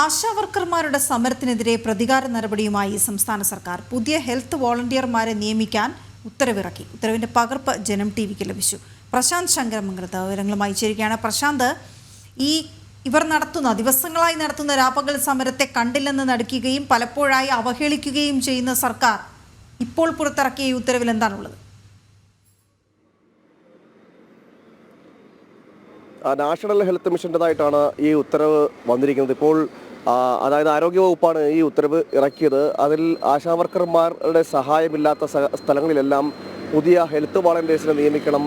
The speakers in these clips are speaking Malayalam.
ആശാവർക്കർമാരുടെ സമരത്തിനെതിരെ പ്രതികാര നടപടിയുമായി സംസ്ഥാന സർക്കാർ. പുതിയ ഹെൽത്ത് വോളണ്ടിയർമാരെ നിയമിക്കാൻ ഉത്തരവിറക്കി. ഉത്തരവിന്റെ പകർപ്പ് ജനം ടി വിക്ക് ലഭിച്ചു. പ്രശാന്ത് ശങ്കരമംഗലത്ത് വിവരങ്ങളുമായി ചേരുകയാണ്. പ്രശാന്ത് ഈ ഇവർ നടത്തുന്ന ദിവസങ്ങളായി നടത്തുന്ന രാപ്പകൽ സമരത്തെ കണ്ടില്ലെന്ന് നടിക്കുകയും പലപ്പോഴായി അവഹേളിക്കുകയും ചെയ്യുന്ന സർക്കാർ ഇപ്പോൾ പുറത്തിറക്കിയ ഉത്തരവിൽ എന്താണുള്ളത്? നാഷണൽ ഹെൽത്ത് മിഷന്റെതായിട്ടാണ് ഈ ഉത്തരവ് വന്നിരിക്കുന്നത്. ഇപ്പോൾ അതായത് ആരോഗ്യവകുപ്പാണ് ഈ ഉത്തരവ് ഇറക്കിയത്. അതിൽ ആശാവർക്കർമാരുടെ സഹായമില്ലാത്ത സ്ഥലങ്ങളിലെല്ലാം പുതിയ ഹെൽത്ത് വോളണ്ടിയേഴ്സിനെ നിയമിക്കണം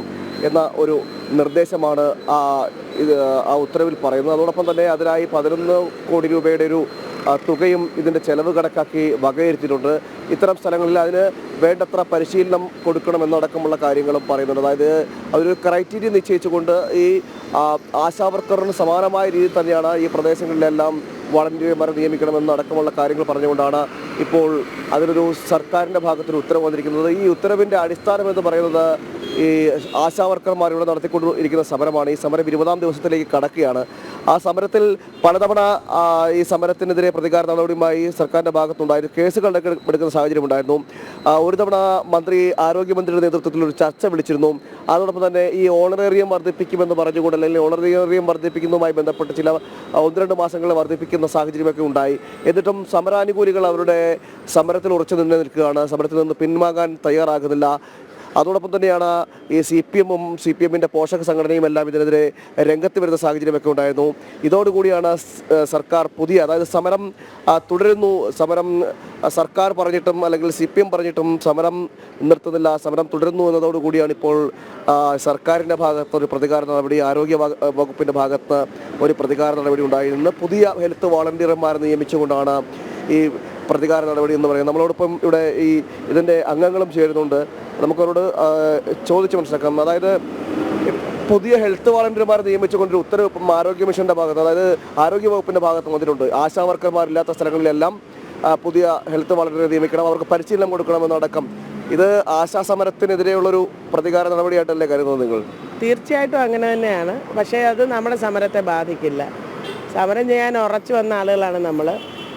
എന്ന ഒരു നിർദ്ദേശമാണ് ആ ഇത് ആ ഉത്തരവിൽ പറയുന്നത്. അതോടൊപ്പം തന്നെ അതിനായി പതിനൊന്ന് കോടി രൂപയുടെ ഒരു തുകയും ഇതിന്റെ ചെലവ് കണക്കാക്കി വകയിരുത്തിയിട്ടുണ്ട്. ഇത്തരം സ്ഥലങ്ങളിൽ അതിന് വേണ്ടത്ര പരിശീലനം കൊടുക്കണമെന്നടക്കമുള്ള കാര്യങ്ങളും പറയുന്നുണ്ട്. അതായത് അതൊരു ക്രൈറ്റീരിയ നിശ്ചയിച്ചുകൊണ്ട് ഈ ആശാവർക്കറിന് സമാനമായ രീതിയിൽ തന്നെയാണ് ഈ പ്രദേശങ്ങളിലെല്ലാം വളണ്ടിയർമാരെ നിയമിക്കണമെന്നടക്കമുള്ള കാര്യങ്ങൾ പറഞ്ഞുകൊണ്ടാണ് ഇപ്പോൾ അതിനൊരു സർക്കാരിന്റെ ഭാഗത്തൊരു ഉത്തരവ് വന്നിരിക്കുന്നത്. ഈ ഉത്തരവിന്റെ അടിസ്ഥാനം എന്ന് പറയുന്നത് ഈ ആശാവർക്കർമാർ ഇവിടെ നടത്തിക്കൊണ്ടിരിക്കുന്ന സമരമാണ്. ഈ സമരം ഇരുപതാം ദിവസത്തിലേക്ക് കടക്കുകയാണ്. ആ സമരത്തിൽ പലതവണ ഈ സമരത്തിനെതിരെ പ്രതികാര നടപടിയുമായി സർക്കാരിന്റെ ഭാഗത്തുണ്ടായിരുന്നു കേസുകൾ എടുക്ക- എടുക്കുന്ന സാഹചര്യം ഉണ്ടായിരുന്നു. ഒരു തവണ മന്ത്രി ആരോഗ്യമന്ത്രിയുടെ നേതൃത്വത്തിൽ ഒരു ചർച്ച വിളിച്ചിരുന്നു. അതോടൊപ്പം തന്നെ ഈ ഓണറേറിയം വർദ്ധിപ്പിക്കുമെന്ന് പറഞ്ഞുകൊണ്ട് അല്ലെങ്കിൽ ഓണറേറിയം വർദ്ധിപ്പിക്കുന്നതുമായി ബന്ധപ്പെട്ട് ചില ഒന്ന് രണ്ട് മാസങ്ങൾ വർദ്ധിപ്പിക്കുന്ന സാഹചര്യമൊക്കെ ഉണ്ടായി. എന്നിട്ടും സമരാനുകൂലികൾ അവരുടെ സമരത്തിൽ ഉറച്ചു നിന്ന് നിൽക്കുകയാണ്. സമരത്തിൽ നിന്ന് പിൻവാങ്ങാൻ തയ്യാറാകുന്നില്ല. അതോടൊപ്പം തന്നെയാണ് ഈ സി പി എമ്മും സി പി എമ്മിന്റെ പോഷക സംഘടനയും എല്ലാം ഇതിനെതിരെ രംഗത്ത് വരുന്ന സാഹചര്യമൊക്കെ ഉണ്ടായിരുന്നു. ഇതോടുകൂടിയാണ് സർക്കാർ പുതിയ അതായത് സമരം തുടരുന്നു. സമരം സർക്കാർ പറഞ്ഞിട്ടും അല്ലെങ്കിൽ സി പി എം പറഞ്ഞിട്ടും സമരം നിർത്തുന്നില്ല സമരം തുടരുന്നു എന്നതോടുകൂടിയാണ് ഇപ്പോൾ സർക്കാരിന്റെ ഭാഗത്ത് ഒരു പ്രതികാര നടപടി ആരോഗ്യ വക- വകുപ്പിന്റെ ഭാഗത്ത് ഒരു പ്രതികാര നടപടി ഉണ്ടായിരുന്നു പുതിയ ഹെൽത്ത് വോളണ്ടിയർമാരെ നിയമിച്ചുകൊണ്ടാണ് ഈ പ്രതികാര നടപടി എന്ന് പറയുന്നത്. നമ്മളോടൊപ്പം ഇവിടെ ഈ ഇതിന്റെ അംഗങ്ങളും ചേരുന്നുണ്ട്. നമുക്കവരോട് ചോദിച്ച് മനസ്സിലാക്കാം. അതായത് പുതിയ ഹെൽത്ത് വോളണ്ടിയർമാരെ നിയമിച്ചുകൊണ്ടൊരു ഉത്തരവ് ആരോഗ്യ മിഷന്റെ ഭാഗത്ത് അതായത് ആരോഗ്യ വകുപ്പിന്റെ ഭാഗത്ത് വന്നിട്ടുണ്ട്. ആശാ വർക്കർമാരില്ലാത്ത സ്ഥലങ്ങളിലെല്ലാം പുതിയ ഹെൽത്ത് വാളണ്ടിയറെ നിയമിക്കണം. അവർക്ക് പരിശീലനം കൊടുക്കണമെന്നടക്കം. ഇത് ആശാ സമരത്തിനെതിരെയുള്ളൊരു പ്രതികാര നടപടിയായിട്ടല്ലേ കരുതുന്നത് നിങ്ങൾ? തീർച്ചയായിട്ടും അങ്ങനെ തന്നെയാണ്. പക്ഷേ അത് നമ്മുടെ സമരത്തെ ബാധിക്കില്ല. സമരം ചെയ്യാൻ ഉറച്ചു വന്ന ആളുകളാണ് നമ്മൾ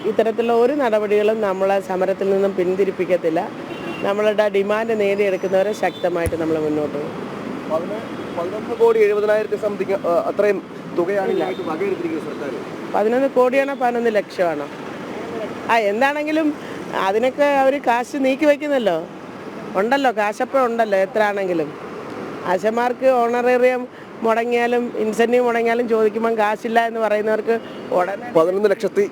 ഇത്തരത്തിലുള്ള ഒരു നടപടികളും നമ്മളെ സമരത്തിൽ നിന്നും പിന്തിരിപ്പിക്കത്തില്ല. നമ്മളുടെ ഡിമാൻഡ് നേടിയെടുക്കുന്നവരെ ശക്തമായിട്ട് നമ്മൾ മുന്നോട്ട് പോകും. പതിന- പതിനൊന്ന് കോടി എഴുപതിനായിരത്തി സംതിങ് ആ, അത്രയും തുകയാണ് പതിനൊന്ന് കോടിയാണോ പതിനൊന്ന് ലക്ഷമാണോ? ആ എന്താണെങ്കിലും അതിനൊക്കെ അവർ കാശ് നീക്കി വയ്ക്കുന്നല്ലോ ഉണ്ടല്ലോ കാശപ്പം ഉണ്ടല്ലോ എത്ര ആണെങ്കിലും ആശമാർക്ക് ഓണറേറിയം മുടങ്ങിയാലും ഇൻസെന്റീവ് മുടങ്ങിയാലും ചോദിക്കുമ്പം കാശില്ല എന്ന് പറയുന്നവർക്ക് ഉടനെ പതിനൊന്ന് ലക്ഷത്തി.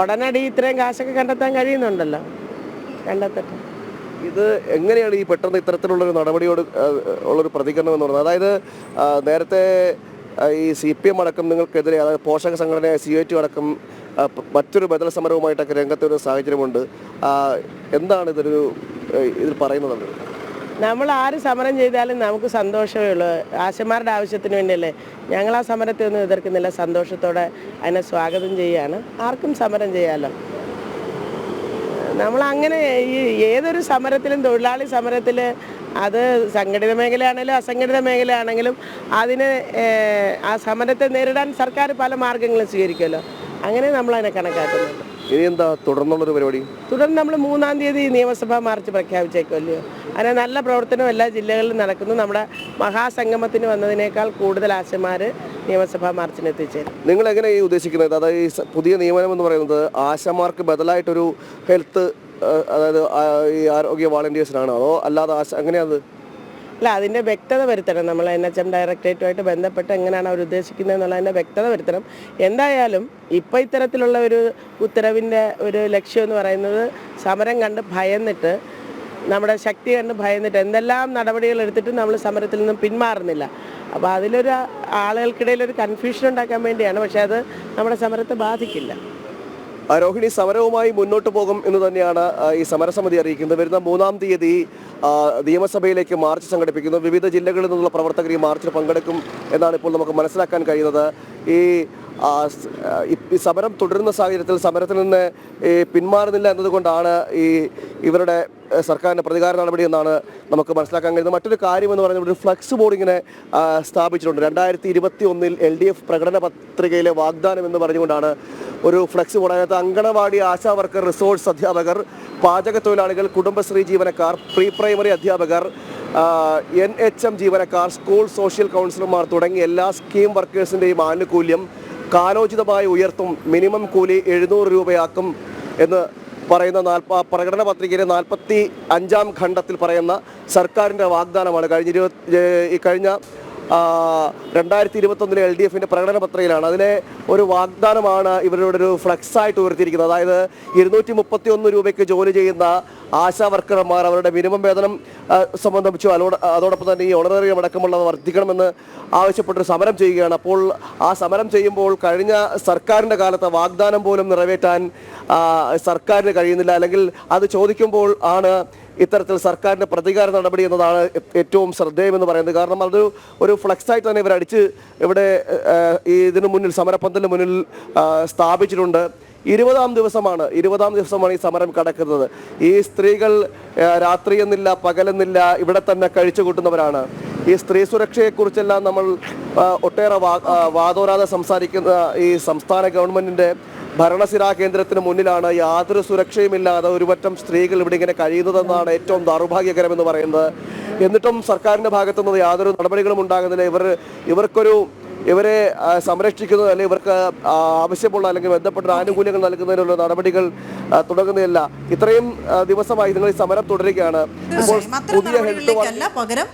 ഉടനടി ഇത്രയും കാശൊക്കെ കണ്ടെത്താൻ കഴിയുന്നുണ്ടല്ലോ. കണ്ടെത്തട്ടെ. ഇത് എങ്ങനെയാണ് ഈ പെട്ടെന്ന് ഇത്തരത്തിലുള്ളൊരു നടപടിയോട് ഉള്ളൊരു പ്രതികരണം എന്ന് പറയുന്നത്? അതായത് നേരത്തെ ഈ സി പി എം അടക്കം നിങ്ങൾക്കെതിരെ അതായത് പോഷക സംഘടനയായ സി ഐ ടി അടക്കം മറ്റൊരു ബദൽ സമരവുമായിട്ടൊക്കെ രംഗത്തെ ഒരു സാഹചര്യമുണ്ട് എന്താണ് ഇതൊരു ഇതിൽ പറയുന്നത്? നമ്മൾ ആര് സമരം ചെയ്താലും നമുക്ക് സന്തോഷമേ ഉള്ളൂ. ആശമാരുടെ ആവശ്യത്തിന് വേണ്ടിയല്ലേ. ഞങ്ങൾ ആ സമരത്തെ ഒന്നും എതിർക്കുന്നില്ല. സന്തോഷത്തോടെ അതിനെ സ്വാഗതം ചെയ്യുകയാണ്. ആർക്കും സമരം ചെയ്യാലോ? നമ്മൾ അങ്ങനെ ഈ ഏതൊരു സമരത്തിലും തൊഴിലാളി സമരത്തിൽ അത് സംഘടിത മേഖലയാണെങ്കിലും അസംഘടിത മേഖലയാണെങ്കിലും അതിന് ആ സമരത്തെ നേരിടാൻ സർക്കാർ പല മാർഗങ്ങളും സ്വീകരിക്കുമല്ലോ. അങ്ങനെ നമ്മൾ അതിനെ കണക്കാക്കുന്നുണ്ട്. ഇനി എന്താ തുടർന്നുള്ളൊരു പരിപാടി? തുടർന്ന് നമ്മൾ മൂന്നാം തീയതി നിയമസഭാ മാർച്ച് പ്രഖ്യാപിച്ചേക്കുമല്ലോ അങ്ങനെ നല്ല പ്രവർത്തനം എല്ലാ ജില്ലകളിലും നടക്കുന്നു. നമ്മുടെ മഹാസംഗമത്തിന് വന്നതിനേക്കാൾ കൂടുതൽ ആശമാർ നിയമസഭാ മാർച്ചിന് എത്തിച്ചേരും നിങ്ങൾ എങ്ങനെ ഈ ഉദ്ദേശിക്കുന്നത്? അതായത് ഈ സ- പുതിയ നിയമനം എന്ന് പറയുന്നത് ആശമാർക്ക് ബദലായിട്ടൊരു ഹെൽത്ത് അതായത് ആ, ഈ ആരോഗ്യ വാളണ്ടിയേഴ്സിനാണോ? അതോ അല്ലാതെ ആശ എങ്ങനെയാത് അല്ല അതിന്റെ വ്യക്തത വരുത്തണം. നമ്മൾ എൻ എച്ച് എം ഡയറക്ടറേറ്റുമായിട്ട് ബന്ധപ്പെട്ട് എങ്ങനെയാണ് അവർ ഉദ്ദേശിക്കുന്നത് എന്നുള്ളതിന്റെ വ്യക്തത വരുത്തണം. എന്തായാലും ഇപ്പോൾ ഇത്തരത്തിലുള്ള ഒരു ഉത്തരവിന്റെ ഒരു ലക്ഷ്യം എന്ന് പറയുന്നത് സമരം കണ്ട് ഭയന്നിട്ട് നമ്മുടെ ശക്തി കണ്ട് ഭയന്നിട്ട് എന്തെല്ലാം നടപടികൾ എടുത്തിട്ട് നമ്മൾ സമരത്തിൽ നിന്നും പിന്മാറുന്നില്ല. അപ്പോൾ അതിലൊരു ആളുകൾക്കിടയിൽ ഒരു കൺഫ്യൂഷൻ ഉണ്ടാക്കാൻ വേണ്ടിയാണ്. പക്ഷേ അത് നമ്മുടെ സമരത്തെ ബാധിക്കില്ല. രോഹിണി സമരവുമായി മുന്നോട്ട് പോകും എന്ന് തന്നെയാണ് ഈ സമരസമിതി അറിയിക്കുന്നത്. വരുന്ന മൂന്നാം തീയതി നിയമസഭയിലേക്ക് മാർച്ച് സംഘടിപ്പിക്കുന്നു. വിവിധ ജില്ലകളിൽ നിന്നുള്ള പ്രവർത്തകർ ഈ മാർച്ചിൽ പങ്കെടുക്കും എന്നാണ് ഇപ്പോൾ നമുക്ക് മനസ്സിലാക്കാൻ കഴിയുന്നത്. ഈ സമരം തുടരുന്ന സാഹചര്യത്തിൽ സമരത്തിൽ നിന്ന് പിന്മാറുന്നില്ല എന്നതുകൊണ്ടാണ് ഈ ഇവരുടെ സർക്കാരിന്റെ പ്രതികാര നടപടി എന്നാണ് നമുക്ക് മനസ്സിലാക്കാൻ കഴിയുന്നത്. മറ്റൊരു കാര്യം എന്ന് പറയുന്നത് ഒരു ഫ്ലക്സ് ബോർഡ് ഇങ്ങനെ സ്ഥാപിച്ചിട്ടുണ്ട്. രണ്ടായിരത്തി ഇരുപത്തി ഒന്നിൽ എൽ ഡി എഫ് പ്രകടന പത്രികയിലെ വാഗ്ദാനം എന്ന് പറഞ്ഞുകൊണ്ടാണ് ഒരു ഫ്ലക്സ് ബോർഡായത് അങ്കണവാടി ആശാ വർക്കർ റിസോഴ്സ് അധ്യാപകർ പാചക തൊഴിലാളികൾ കുടുംബശ്രീ ജീവനക്കാർ പ്രീ പ്രൈമറി അധ്യാപകർ എൻ എച്ച് എം ജീവനക്കാർ സ്കൂൾ സോഷ്യൽ കൗൺസിലർമാർ തുടങ്ങി എല്ലാ സ്കീം വർക്കേഴ്സിന്റെയും ആനുകൂല്യം കാലോചിതമായി ഉയർത്തും. മിനിമം കൂലി എഴുന്നൂറ് രൂപയാക്കും എന്ന് പറയുന്ന നാൽപ്പ പ്രകടന പത്രികയിലെ നാൽപ്പത്തി അഞ്ചാം ഖണ്ഡത്തിൽ പറയുന്ന സർക്കാരിന്റെ വാഗ്ദാനമാണ്. കഴിഞ്ഞ ഇരുപത്തി കഴിഞ്ഞ രണ്ടായിരത്തി ഇരുപത്തൊന്നിലെ എൽ ഡി എഫിന്റെ പ്രകടന പത്രികയിലാണ് അതിലെ ഒരു വാഗ്ദാനമാണ് ഇവരുടെ ഒരു ഫ്ലക്സ് ആയിട്ട് ഉയർത്തിയിരിക്കുന്നത്. അതായത് ഇരുന്നൂറ്റി മുപ്പത്തി ഒന്ന് രൂപയ്ക്ക് ജോലി ചെയ്യുന്ന ആശാ വർക്കർമാർ അവരുടെ മിനിമം വേതനം സംബന്ധിച്ചു അതോട് അതോടൊപ്പം തന്നെ ഈ ഓണറേറിയം അടക്കമുള്ളവ വർദ്ധിക്കണമെന്ന് ആവശ്യപ്പെട്ടൊരു സമരം ചെയ്യുകയാണ്. അപ്പോൾ ആ സമരം ചെയ്യുമ്പോൾ കഴിഞ്ഞ സർക്കാരിന്റെ കാലത്തെ വാഗ്ദാനം പോലും നിറവേറ്റാൻ സർക്കാരിന് കഴിയുന്നില്ല. അല്ലെങ്കിൽ അത് ചോദിക്കുമ്പോൾ ആണ് ഇത്തരത്തിൽ സർക്കാരിന്റെ പ്രതികാര നടപടി എന്നതാണ് ഏറ്റവും ശ്രദ്ധേയമെന്ന് പറയുന്നത്. കാരണം അതൊരു ഒരു ഫ്ലക്സ് ആയിട്ട് തന്നെ ഇവർ അടിച്ച് ഇവിടെ ഇതിനു മുന്നിൽ സമരപ്പന്തലിന് മുന്നിൽ സ്ഥാപിച്ചിട്ടുണ്ട്. ഇരുപതാം ദിവസമാണ് ഇരുപതാം ദിവസമാണ് ഈ സമരം കടക്കുന്നത്. ഈ സ്ത്രീകൾ രാത്രി രാത്രിയെന്നില്ല പകലെന്നില്ല ഇവിടെ തന്നെ കഴിച്ചു കൂട്ടുന്നവരാണ്. ഈ സ്ത്രീ സുരക്ഷയെക്കുറിച്ചെല്ലാം നമ്മൾ ഒട്ടേറെ വാ സംസാരിക്കുന്ന ഈ സംസ്ഥാന ഗവൺമെന്റിന്റെ ഭരണസിരാ കേന്ദ്രത്തിന് മുന്നിലാണ് യാതൊരു സുരക്ഷയുമില്ലാതെ ഒരുപറ്റം സ്ത്രീകൾ ഇവിടെ ഇങ്ങനെ കഴിയുന്നതെന്നാണ് ഏറ്റവും ദൗർഭാഗ്യകരമെന്ന് പറയുന്നത്. എന്നിട്ടും സർക്കാരിന്റെ ഭാഗത്തുനിന്ന് യാതൊരു നടപടികളും ഉണ്ടാകുന്നില്ല. ഇവർ ഇവർക്കൊരു ഇവരെ സംരക്ഷിക്കുന്നത് അല്ലെങ്കിൽ ഇവർക്ക് ആവശ്യമുള്ള അല്ലെങ്കിൽ ബന്ധപ്പെട്ട ആനുകൂല്യങ്ങൾ നൽകുന്നതിനുള്ള നടപടികൾ തുടങ്ങുന്നില്ല. ഇത്രയും ദിവസമായി നിങ്ങൾ ഈ സമരം തുടരുകയാണ്. പുതിയ ഹെൽത്ത് പകരം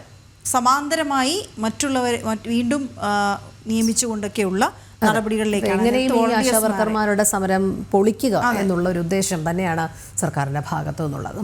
സമാന്തരമായി മറ്റുള്ളവരെ വീണ്ടും നിയമിച്ചുകൊണ്ടൊക്കെയുള്ള നടപടികളിലേക്കാണ്. എങ്ങനെയും health ഈ volunteers ആശാ മാരെ. വർക്കർമാരുടെ സമരം പൊളിക്കുക എന്നുള്ള ഒരു ഉദ്ദേശം തന്നെയാണ് സർക്കാരിന്റെ ഭാഗത്തു നിന്നുള്ളത്.